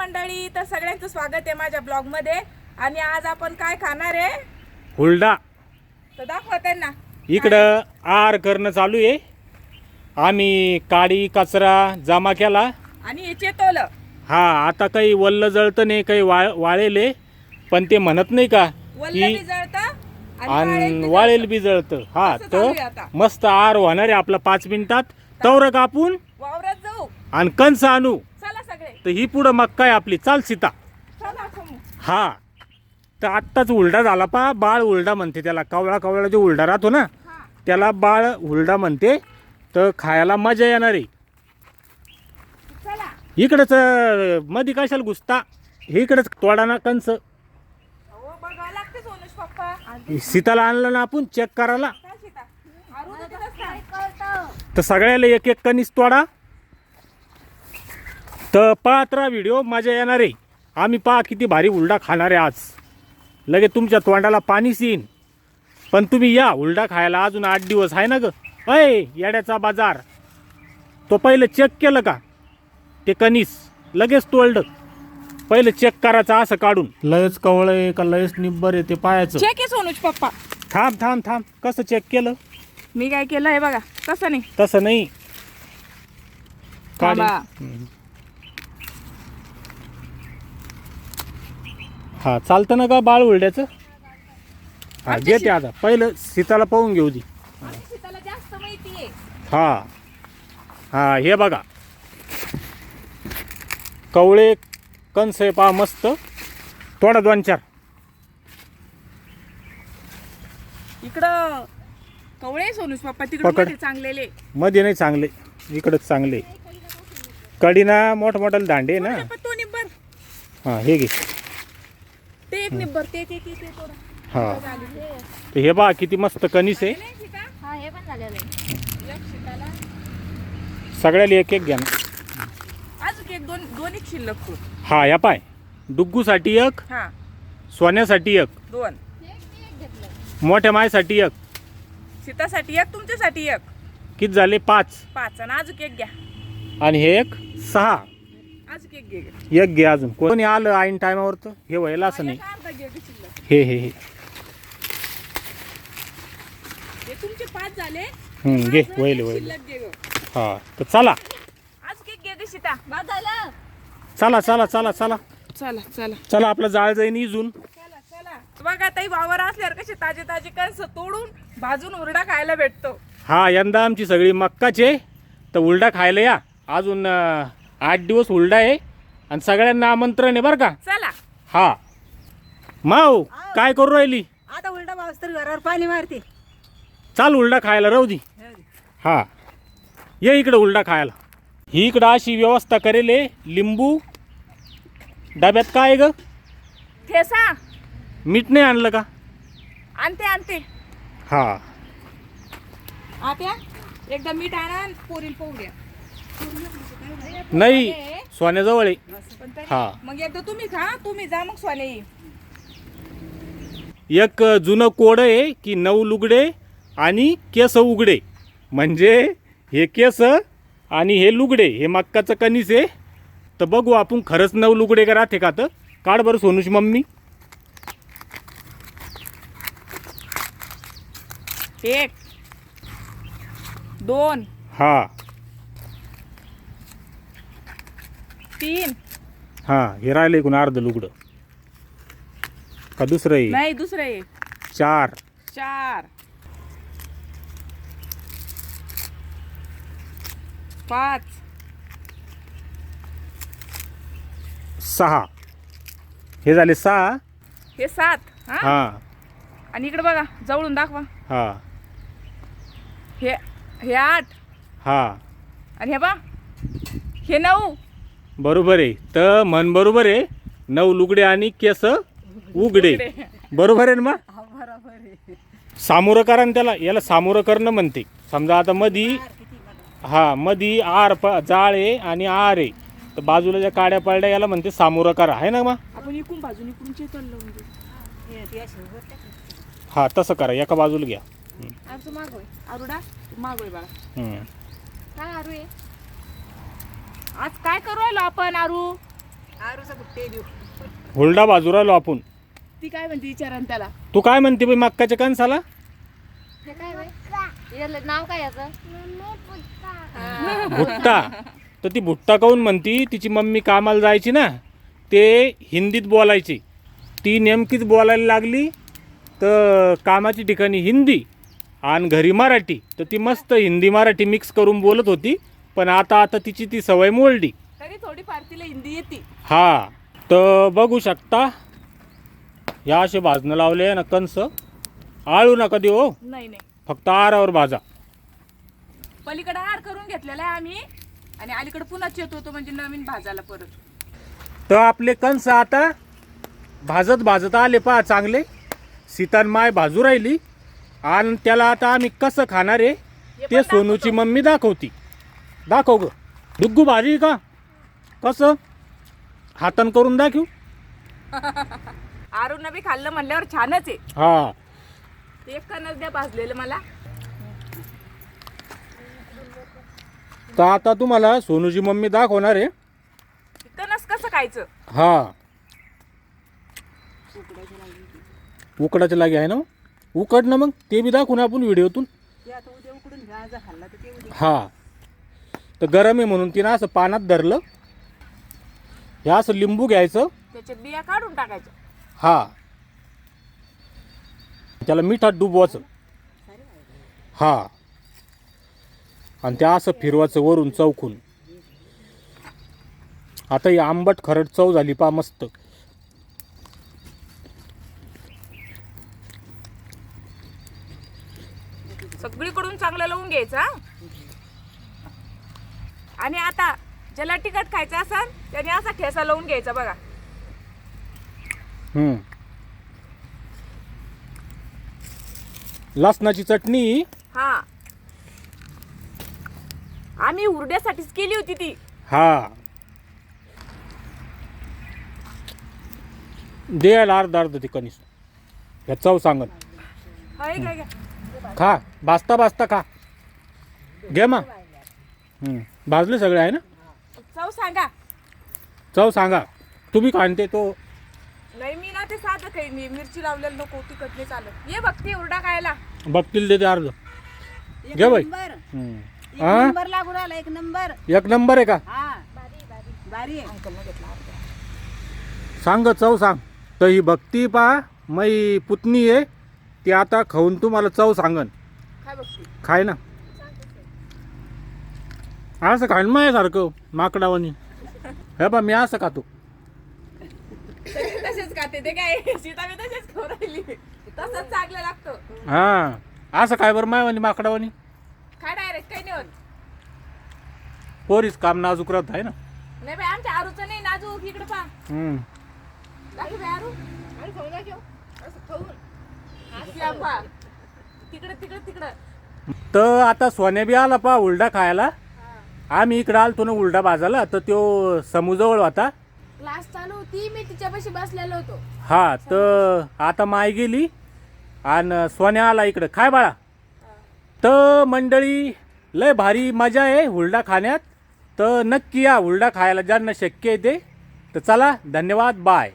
मंडळी तर सगळ्यांचं स्वागत आहे माझ्या ब्लॉगमध्ये आणि आज आपण काय खाणार आहे? हुलडा. तर दाखवा त्यांना. इकडं आर करणं चालू आहे. आम्ही काडी कचरा जमा केला. आणि हे चेतवलं हा आता काही वल्ल जळतं नाही काही वाळ वाळेले पण ते म्हणत नाही का वल्ल की जळतं आणि वाळेल बी जळतं. हा असं चालू आहे तर आता. मस्त आर होणार आहे आपला पाच मिनिटात. तवर कापून. वावरात जाऊ. आणि कंस आणू. तर ही पुढं मक्का आहे आपली? चाल सीता. हा. तर आत्ताच उलडा झाला पा बाळ उलडा म्हणते त्याला. कवळा कवळा जो उलडा राहतो ना त्याला बाळ हुलडा म्हणते. तर खायला मजा येणार आहे. इकडंच मध्ये कशाला घुसता? इकडंच तोडा ना कंस. सीताला आणलं ना आपण चेक करायला. तर तर सगळ्याला एक एक कणीस तोडा. तर पाहत राहा व्हिडिओ मजा येणार आहे. आम्ही पहा किती भारी हुलडा खाणार आहे आज. लगे तुमच्या तोंडाला पाणीच येईन पण तुम्ही या हुलडा खायला अजून आठ दिवस आहे ना ग? अय येड्याचा बाजार. तो पहिलं चेक केलं का? ते कणीस लगेच तोडलं पहिलं चेक करायचं असं काढून. लयच कवळ आहे का लयच निब्बर आहे ते पाहायचं. चेक आहे सोनुष पप्पा. थांब थांब थांब. कसं चेक केलं? मी काय केलं आहे बघा तसं नाही. तसं नाही. काढी थांबा. हम्म. हा चालतं ना का बाळ उलड्याचं हा घेते आता. पहिलं सीताला पाहून घेऊ दे आणि सीताला जास्त माहिती आहे. हा. हा हे बघा. कवळे कंस पहा मस्त. थोडा दोन चार. इकडं कवळे सोनुष पप्पा पकड. चांगलेले. मध्ये नाही चांगले. इकडंच चांगले. कडीना मोठमोठाले दांडे आहे ना. तो हा हे घे. ते एक निब्बर ते ते ते ते थोडं. हा. तर हे बघा किती मस्त कणीस आहे. नाही सीता? हा हे पण झालेलं आहे. एक सगळ्याला एक एक घ्या ना. अजून एक दोन दोन एक शिल्लक खूप हा या पाय. डुग्गूसाठी एक हा. सोन्यासाठी एक. दोन. मोठ्या मायसाठी एक. सीतासाठी एक तुमच्यासाठी एक. किती झाले? पाच. पाच. आणि अजून एक घ्या. आणि हे एक सहा. एक घे अजून. कोणी आलं ऐन टायमावर तर? हे व्हायला असं नाही. हे हे हे. तुमचे पाच झाले. हम्म, घे वहिले वहिले. हा तर चला. अजून एक घे सीता चला चला चला चला. चला चला. चला आपलं जाळ जाईन इजून. बघा ताई वावर असल्यावर कसे ताजे ताजे कणस तोडून भाजून उरडा खायला भेटतो. हा यंदा आमची सगळी मक्काचे. तर उलडा खायला या. अजून आठ दिवस उलडा आहे आणि सगळ्यांना आमंत्रण आहे बरं का? चला. हा. माव काय करू राहिली? आता उलटा पाऊस तर घरावर पाणी मारते. चाल उलडा खायला राहू दे. हा. ये इकडं उलडा खायला. ही इकडं अशी व्यवस्था करेल आहे लिंबू. डब्यात काय आहे ग? ठेसा. मीठ नाही आणलं का? आणते आणते. हा. आत्या एकदा मीठ आणा आणि पोरील पाहू द्या. नाही सोन्याजवळ आहे. पण तरी- हा. मग एकदा तुम्ही खा तुम्ही जा मग स्वाने ये. एक जुनं कोड आहे की नऊ लुगडे आणि केस उघडे. म्हणजे हे केस आणि हे लुगडे हे मक्काचं कणीस आहे. तर बघू आपण खरंच नऊ लुगडे का राहते का तर. काढ बरं सोनूश मम्मी. एक दोन हा. तीन. हा हे राहिलं एकूण अर्ध लुगडं. का दुसरं आहे नाही दुसरं एक. चार. चार. पाच. सहा. हे झाले सहा? हे सात हा? हा. आणि इकडे बघा जवळून दाखवा. हा. हे हे आठ. हा. आणि हे बा हे नऊ. बरोबर आहे. तर मन बरोबर आहे. नऊ लुगडे आणि केस उघडे. बरोबर आहे ना मग? बरोबर आहे. सामोरं करा ना त्याला. याला सामोरं करणं म्हणते. समजा आता मधी हा मधी आर प जाळ आहे आणि आर आहे. तर बाजूला ज्या काड्या पडल्या याला म्हणते सामोरं करा. आहे ना मग? आपण बाजून इकडून लावून हे. हा तसं करा. एका बाजूला घ्या. आमचं मागोय आरुडा मागोय बाळा. हम्म. काय आरू आहे. आज काय करू राहिलो आपण आरू? आरूचा बुट्टे देऊ? हुलडा बाजू राहिलो आपण. ती काय म्हणते विचारण त्याला? तू काय म्हणते बाई मक्काच्या कणसाला? हे काय बाई? याचं नाव काय याचं? भुट्टा तर ती भुट्टा काऊन म्हणती? तिची मम्मी कामाला जायची ना ते हिंदीत बोलायची. ती नेमकीच बोलायला लागली तर कामाची ठिकाणी हिंदी आणि घरी मराठी. तर ती मस्त हिंदी मराठी मिक्स करून बोलत होती. पण आता आता तिची ती सवय मोडली. तरी थोडीफार तिला हिंदी येते. हा तर बघू शकता. या असे भाजणं लावले ना कंस. आळू नका देऊ हो. नाही नाही. फक्त आरावर भाजा. पलीकडे हार करून घेतलेला आहे आम्ही. आणि अलीकडे पुन्हा चेत होतो म्हणजे नवीन भाजायला परत. तर आपले कंस आता भाजत भाजत आले पहा चांगले. सीतान माय भाजू राहिली. आणि त्याला आता आम्ही कसं खाणार आहे ते सोनूची मम्मी दाखवती. दाखव ग. डुग्गू भारी का? कसं? हातन करून दाखवू. आरून बी खाल्लं म्हणल्यावर छानच आहे. हा. एक कणस द्या भाजलेलं मला. तर आता तुम्हाला सोनूची मम्मी दाखवणार आहे. ते कणस कसं खायचं? हा. उकडाच्या लागे आहे ना उकड ना मग. ते बी दाखवू ना आपण व्हिडिओतून. हा. तर गरम आहे म्हणून तिनं असं पाण्यात धरलं. हे असं लिंबू घ्यायचं. बिया काढून टाकायच्या. हा. त्याला मिठात डुबवायचं. हा. आणि त्या असं फिरवायचं वरून चौकून. आता ही आंबट खरड चव झाली पा मस्त. सगळीकडून चांगलं लावून घ्यायचं हा? आणि आता ज्याला तिखट खायचं असेल त्याने असा ठेसा लावून घ्यायचा बघा. हम्म. लसणाची चटणी. हा. आम्ही हुरड्यासाठीच केली होती ती. हा. द्यायला अर्धा अर्ध ते कणीस. या चव सांगत हाय खा. भाजता भाजता खा. घे मग. भाजले सगळे आहे ना? चव सांगा. चव सांगा. तुम्ही काढते तो. नाही मी ना ते साधं काही मी मिरची लावलेलं नको तिखट नाही चालत. ये बघते हुरडा खायला. बघतील देते अर्ध एक घे बाई. नंबर. हम्म. एक हा? नंबर लागू राहिला एक नंबर. एक नंबर आहे का? हा. बारी आहे. सांग चव सांग. तर ही भक्ती पा मै पुतणी आहे ती आता खाऊन तुम्हाला चव सांगन. काय बघते? खाय ना. असं खाईन माझ्यासारखं माकडावानी. हे बा मी असं खातो. तसेच खाते ते काय? सीता मी तसेच खाऊ राहिली. तसंच चांगलं लागतं. हा असं काय बरं मायवानी माकडावानी. काय डायरेक्ट काही नाही होत. पोरीच काम नाजूक राहत आहे ना. नाही बाई आमच्या आरूचं नाही नाजूक इकडे पा हम्म. दाखव बाई आरू. आरू खाऊ ना घेऊ. असं खाऊन अशी आंबा तिकडे तिकडे तिकडं. तर आता सोन्या बी आला पा उलडा खायला. आम्ही इकडं आलतो ना उलडा बाजाला तर तो समूजवळ होता. क्लास चालू होती मी तिच्यापाशी बसलेलो होतो. हा तर आता माय गेली आणि सोन्या आला इकडं. काय बाळा? तर मंडळी लय भारी मजा आहे हुरडा खाण्यात. तर नक्की या हुरडा खायला ज्यांना शक्य आहे ते. तर चला धन्यवाद बाय.